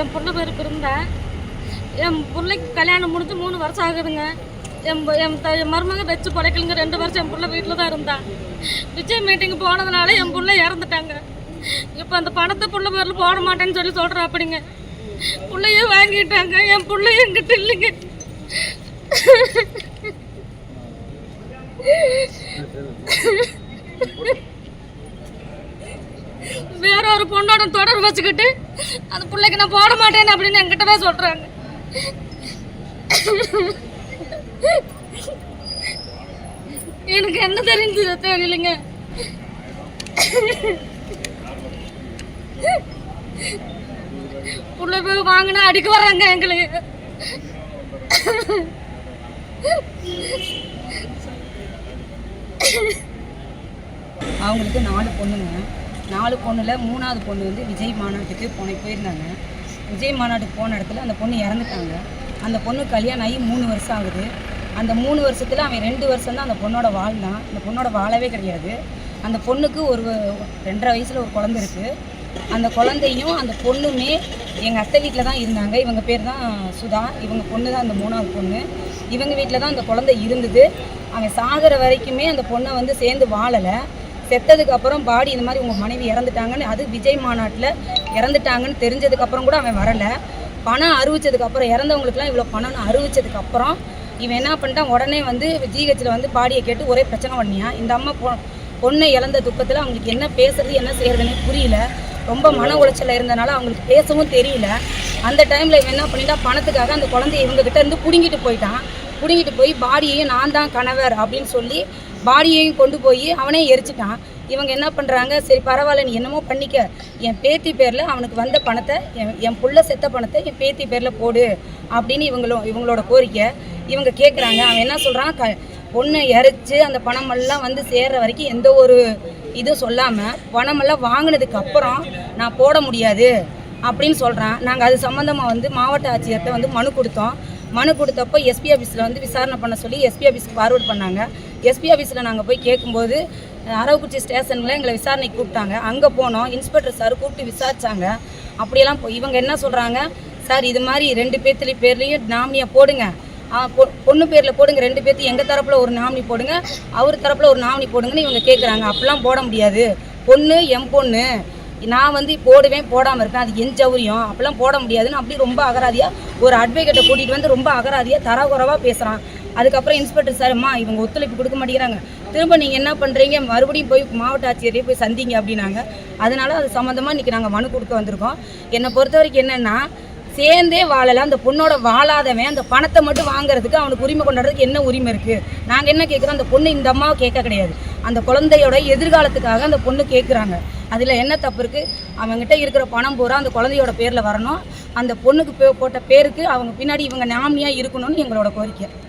என் பொண்ணு பேருக்கு இருந்தேன் என் பிள்ளைக்கு கல்யாணம் முடிஞ்சு மூணு வருஷம் ஆகுதுங்க. என் என் த என் மருமக வச்சு பிழைக்கலுங்க ரெண்டு வருஷம் என் பிள்ளை வீட்டில் தான் இருந்தான் விஜய் மீட்டிங் போனதுனால என் பிள்ளை இறந்துட்டாங்க. இப்போ அந்த பணத்தை பிள்ளை பேரில் போட மாட்டேன்னு சொல்லி சொல்கிறேன் அப்படிங்க பிள்ளையே வாங்கிட்டாங்க. என் பிள்ளை என்கிட்ட இல்லைங்க. வேற ஒரு பொண்ணோட தொடர்பு வச்சுக்கிட்டு அந்த பிள்ளைக்கு நான் போட மாட்டேன் அப்படின்னு என்கிட்டவே சொல்றாங்க. எனக்கு என்ன தெரிஞ்சது தெரியலைங்க. புள்ள போய் வாங்கினா அடிக்க வர்றாங்க எங்களுக்கு. அவங்களுக்கு நாலு பொண்ணுங்க. நாலு பொண்ணில் மூணாவது பொண்ணு வந்து விஜய் மாநாட்டுக்கு போன போயிருந்தாங்க. விஜய் மாநாட்டுக்கு போன இடத்துல அந்த பொண்ணு இறந்துட்டாங்க. அந்த பொண்ணு கல்யாணம் ஆகி மூணு வருஷம் ஆகுது. அந்த மூணு வருஷத்தில் அவன் ரெண்டு வருஷம் தான் அந்த பொண்ணோட வாழ்ந்தான். அந்த பொண்ணோட வாழவே கிடையாது. அந்த பொண்ணுக்கு ஒரு ரெண்டரை வயசில் ஒரு குழந்தை இருக்குது அந்த குழந்தையும் அந்த பொண்ணுமே எங்கள் அத்தை வீட்டில் தான் இருந்தாங்க. இவங்க பேர் தான் சுதா. இவங்க பொண்ணு தான் அந்த மூணாவது பொண்ணு. இவங்க வீட்டில் தான் அந்த குழந்தை இருந்தது. அவன் சாகிற வரைக்குமே அந்த பொண்ணை வந்து சேர்ந்து வாழலை. செத்ததுக்கு அப்புறம் பாடி இந்த மாதிரி உங்கள் மனைவி இறந்துட்டாங்கன்னு அது விஜய் மாநாட்டில் இறந்துட்டாங்கன்னு தெரிஞ்சதுக்கு அப்புறம் கூட அவன் வரலை. பணம் அறிவிச்சதுக்கப்புறம் இறந்தவங்களுக்குலாம் இவ்வளோ பணம்னு அறிவிச்சதுக்கு அப்புறம் இவன் என்ன பண்ணிட்டான்? உடனே வந்து ஜிஹெச்சில் வந்து பாடியை கேட்டு ஒரே பிரச்சனை பண்ணியான் இந்த அம்மா பொ பொண்ணை இழந்த துக்கத்தில் அவங்களுக்கு என்ன பேசுறது என்ன செய்கிறதுனே புரியல. ரொம்ப மன உளைச்சல்ல இருந்தனால அவங்களுக்கு பேசவும் தெரியல. அந்த டைமில் இவன் என்ன பண்ணிட்டா பணத்துக்காக அந்த குழந்தைய இவங்ககிட்ட இருந்து பிடுங்கிட்டு போயிட்டான். பிடுங்கிட்டு போய் பாடியையும் நான் தான் கணவர் அப்படின்னு சொல்லி பாடியையும் கொண்டு போய் அவனே எரிச்சிட்டான். இவங்க என்ன பண்ணுறாங்க சரி பரவாயில்ல நீ என்னமோ பண்ணிக்க. என் பேத்தி பேரில் அவனுக்கு வந்த பணத்தை என் என் புள்ள செத்த பணத்தை என் பேத்தி பேரில் போடு அப்படின்னு இவங்களோ இவங்களோட கோரிக்கை. இவங்க கேட்குறாங்க அவன் என்ன சொல்கிறான் க பொண்ணை இறைச்சி அந்த பணமெல்லாம் வந்து சேர்ற வரைக்கும் எந்த ஒரு இதுவும் சொல்லாமல் பணமெல்லாம் வாங்கினதுக்கு அப்புறம் நான் போட முடியாது அப்படின்னு சொல்கிறான் நாங்கள் அது சம்மந்தமாக வந்து மாவட்ட ஆட்சியர்கிட்ட வந்து மனு கொடுத்தோம். மனு கொடுத்தப்போ எஸ்பி ஆஃபீஸில் வந்து விசாரணை பண்ண சொல்லி எஸ்பி ஆஃபீஸ்க்கு ஃபார்வர்ட் பண்ணாங்க. எஸ்பி ஆஃபீஸில் நாங்கள் போய் கேட்கும்போது அஹ், அரவக்குறிச்சி ஸ்டேஷனில் எங்களை விசாரணைக்கு கூப்பிட்டாங்க. அங்கே போனோம். இன்ஸ்பெக்டர் சார் கூப்பிட்டு விசாரித்தாங்க அப்படியெல்லாம் போய் இவங்க என்ன சொல்கிறாங்க சார் இது மாதிரி ரெண்டு பேர்த்துலேயும் பேர்லேயும் நாமினியை போடுங்க. பொ- பொண்ணு பேரில் போடுங்க. ரெண்டு பேர்த்து எங்கள் தரப்பில் ஒரு நாமினி போடுங்க. அவர் தரப்பில் ஒரு நாமினி போடுங்கன்னு இவங்க கேட்குறாங்க அப்படிலாம் போட முடியாது. பொண்ணு எம் பொண்ணு. நான் வந்து போடுவேன் போடாமல் இருக்கேன் அது என் சௌரியம். அப்படிலாம் போட முடியாதுன்னு அப்படி ரொம்ப அகராதியாக ஒரு அட்வொகேட்டை கூட்டிகிட்டு வந்து ரொம்ப அகராதியாக தரகுறவாக பேசுகிறான் அதுக்கப்புறம் இன்ஸ்பெக்டர் சார்ம்மா இவங்க ஒத்துழைப்பு கொடுக்க மாட்டேங்கிறாங்க. திரும்ப நீங்கள் என்ன பண்ணுறீங்க மறுபடியும் போய் மாவட்ட ஆட்சியரையே போய் சந்திங்க அப்படின்னாங்க. அதனால் அது சம்மந்தமாக இன்றைக்கி நாங்கள் மனு கொடுக்க வந்திருக்கோம். என்னை பொறுத்த வரைக்கும் என்னென்னா சேர்ந்தே வாழலை. அந்த பொண்ணோட வாழாதவன் அந்த பணத்தை மட்டும் வாங்குறதுக்கு அவனுக்கு உரிமை கொண்டாடுறதுக்கு என்ன உரிமை இருக்குது நாங்கள் என்ன கேட்குறோம் அந்த பொண்ணு இந்த அம்மாவை கேட்க கிடையாது. அந்த குழந்தையோட எதிர்காலத்துக்காக அந்த பொண்ணு கேட்குறாங்க அதில் என்ன தப்பு இருக்குது அவங்ககிட்ட இருக்கிற பணம் பூரா அந்த குழந்தையோட பேரில் வரணும். அந்த பொண்ணுக்கு பே- போட்ட பேருக்கு அவங்க பின்னாடி இவங்க நாமினியாக இருக்கணும்னு எங்களோட கோரிக்கை.